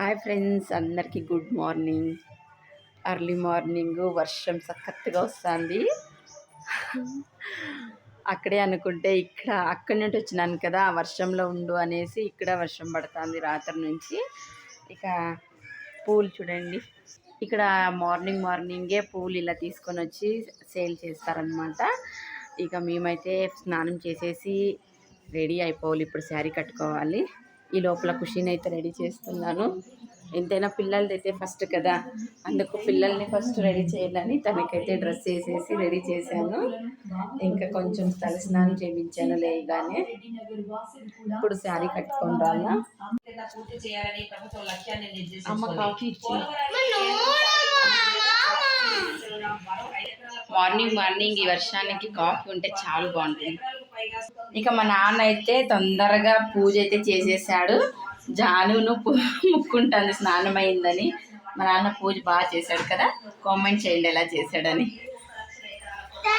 Hi friends అందరికీ good morning. Early morning వర్షం సఖత్తుగా వస్తుంది. అక్కడే అనుకుంటే ఇక్కడ అక్కడి నుండి వచ్చినాను కదా వర్షంలో ఉండు అనేసి ఇక్కడ వర్షం పడుతుంది రాత్రి నుంచి. ఇక పూలు చూడండి. ఇక్కడ మార్నింగ్ మార్నింగే పూలు ఇలా తీసుకొని వచ్చి సేల్ చేస్తారనమాట ఇక మేమైతే స్నానం చేసేసి రెడీ అయిపోవాలి ఇప్పుడు శారీ కట్టుకోవాలి. ఈ లోపల కుషిని అయితే రెడీ చేస్తున్నాను. ఎంతైనా పిల్లలది అయితే ఫస్ట్ కదా అందుకు పిల్లల్ని ఫస్ట్ రెడీ చేయాలని తనకైతే డ్రెస్ వేసేసి రెడీ చేశాను. ఇంకా కొంచెం తలస్నానం చేయించాను లేగానే ఇప్పుడు శారీ కట్టుకొని రాలా పూర్తి చేయాలని ప్రభుత్వం లక్ష్యాన్ని అమ్మ కాఫీ ఇచ్చి. మార్నింగ్ మార్నింగ్ ఈ వర్షానికి కాఫీ ఉంటే చాలా బాగుంటుంది. ఇక మా నాన్న అయితే తొందరగా పూజ అయితే చేసేసాడు. జానును ముక్కుంటాను స్నానమైందని. స్నానం అయిందని మా నాన్న పూజ బాగా చేశాడు కదా కామెంట్ చేయండి ఎలా చేశాడని.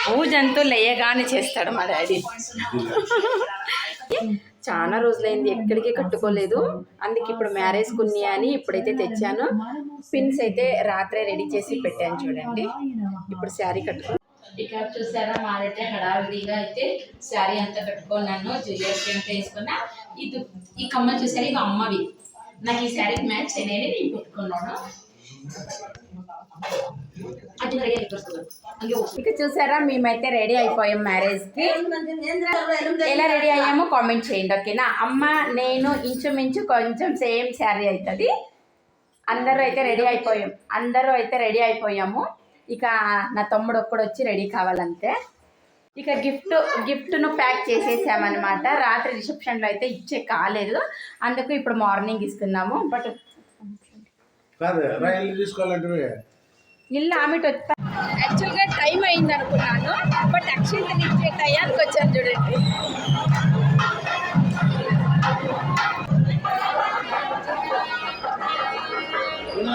పూజ అంతా లేయగానే చేస్తాడు మా డాడీ. చాలా రోజులైంది ఎక్కడికి కట్టుకోలేదు. అందుకే ఇప్పుడు మ్యారేజ్ కొన్ని అని ఇప్పుడైతే తెచ్చాను. పిన్స్ అయితే రాత్రే రెడీ చేసి పెట్టాను చూడండి. ఇప్పుడు శారీ కట్టుకో ఇక చూసారా? మాదైతే హడావిడిగా అయితే శారీ అంతా కట్టుకున్నాను జ్యువెలరీ అంతా వేసుకున్నా. ఇది ఈ కమ్మలు చూసారా? ఇవి అమ్మవి. నాకు ఈ శారీకి మ్యాచ్ అనేది నేను పెట్టుకున్నాను ఇక చూసారా? మేమైతే రెడీ అయిపోయాం మ్యారేజ్కి. ఎలా రెడీ అయ్యామో కామెంట్ చేయండి ఓకేనా అమ్మ నేను ఇంచుమించు కొంచెం సేమ్ శారీ అవుతుంది అందరూ అయితే రెడీ అయిపోయాం. అందరూ అయితే రెడీ అయిపోయాము. ఇక నా తమ్ముడు ఒక్కడు వచ్చి రెడీ కావాలంతే. ఇక గిఫ్ట్ గిఫ్ట్ను ప్యాక్ చేసేసామన్నమాట. రాత్రి రిసెప్షన్లో అయితే ఇచ్చే కాలేదు. అందుకు ఇప్పుడు మార్నింగ్ ఇస్తున్నాము. బట్ తీసుకోవాలంటే ఇల్లు ఆమెట వచ్చా యాక్చువల్గా టైం అయింది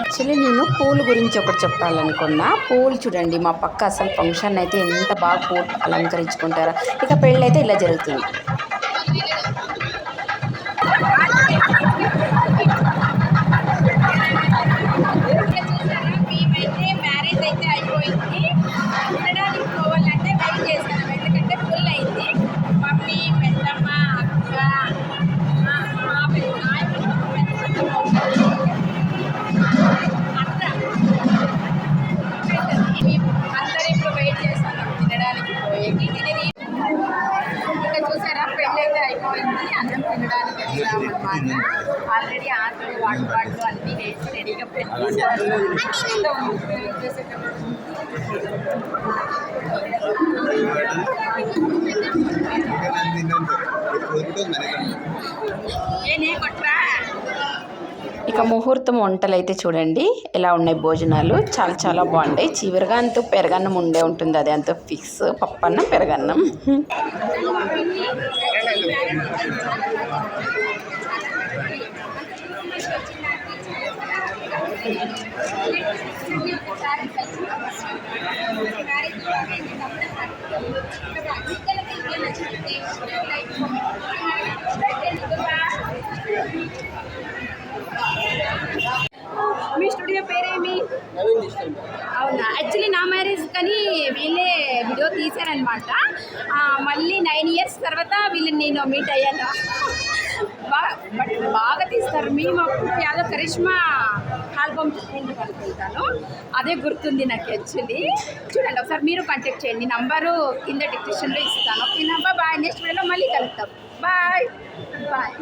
యాక్చువల్లీ నేను పూల గురించి ఒకటి చెప్పాలనుకున్నా. పూలు చూడండి మా పక్క అసలు ఫంక్షన్ అయితే ఎంత బాగా పూలు అలంకరించుకుంటారో. ఇక పెళ్ళి అయితే ఇలా జరుగుతుంది. అయితే అయిపోయింది అన్నం తినడానికి వెళ్ళామన్నమాట ఆల్రెడీ ఆటలు వాటి వాటి అన్నీ వేసి రెడీగా పెట్టేసారు ఇక ముహూర్తం వంటలు అయితే చూడండి. ఎలా ఉన్నాయి భోజనాలు? చాలా చాలా బాగుంటాయి చివరిగా అంత పెరగన్నం ఉండే ఉంటుంది. అది అంత ఫిక్స్. పప్పన్నం పెరగన్నం. మీ అవునా? యాక్చువల్లీ నా మ్యారేజ్ కానీ వీళ్ళే వీడియో తీశారనమాట మళ్ళీ నైన్ ఇయర్స్ తర్వాత వీళ్ళని నేను మీట్ అయ్యాను. బాగా బట్ బాగా తీస్తారు. మేము అప్పుడు యాదో కరిష్మా ఆల్బమ్ చూసుకుంటూ అనుకుంటాను అదే గుర్తుంది నాకు యాక్చువల్లీ చూడండి ఒకసారి మీరు కాంటాక్ట్ చేయండి. నంబరు కింద డిస్క్రిప్షన్లో ఇస్తాను. ఓకేనా? బాయ్ నెక్స్ట్ వీడియోలో మళ్ళీ కలుద్దాం. Bye bye